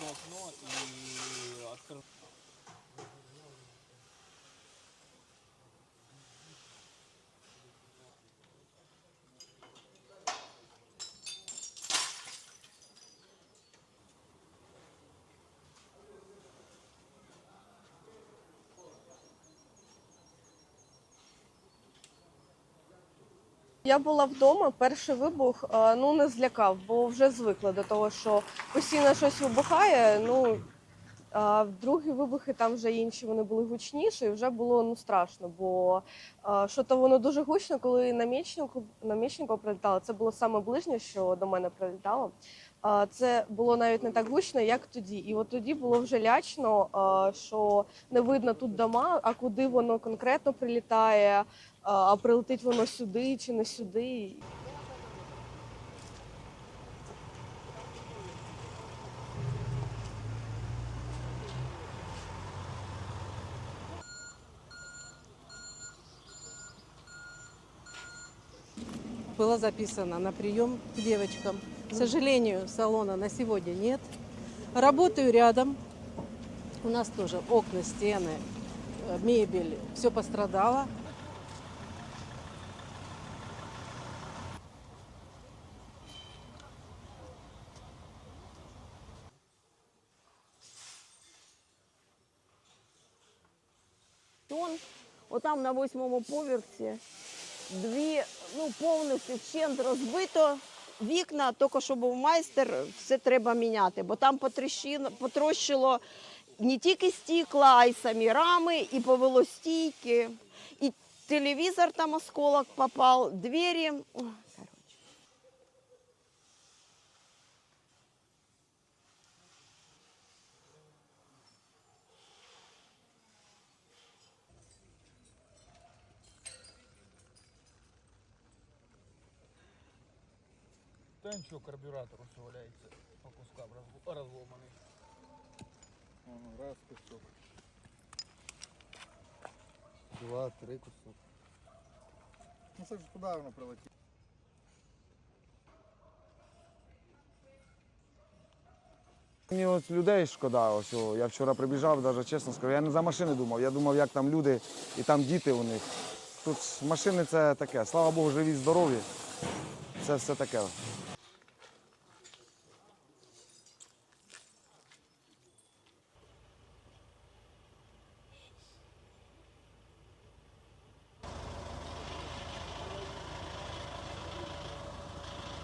одно окно и открыл. Я була вдома, перший вибух ну не злякав, бо вже звикла до того, що постійно щось вибухає. Ну а другі вибухи там вже інші вони були гучніші, і вже було ну страшно, бо що то воно дуже гучно, коли намічнику намічнику прилітало. Це було саме ближнє, що до мене прилітало. Це було навіть не так гучно, як тоді. І от тоді було вже лячно, що не видно тут дома, а куди воно конкретно прилітає, а прилетить воно сюди чи не сюди. было записано на прием к. К сожалению, салона на сегодня нет. Работаю рядом. У нас тоже окна, стены, э, мебель, все пострадало. тонн. Отам на восьмому поверсі дві, ну повністю вщент розбито. Вікна, тільки що був майстер, все треба міняти, бо там потрощило не тільки стікла, а й самі рами, і повело стійки, і телевізор там осколок попав, двері. Да ничего, карбюратор валяется по кускам разломанный. Ага, раз кусок. Два, три кусок. Ну це ж туди воно прилетіло. Мені от людей шкода. Ось, о, я вчора прибіжав, навіть чесно скажу, я не за машини думав, я думав, як там люди і там діти у них. Тут машини це таке. Слава Богу, живі, здорові. Це все таке.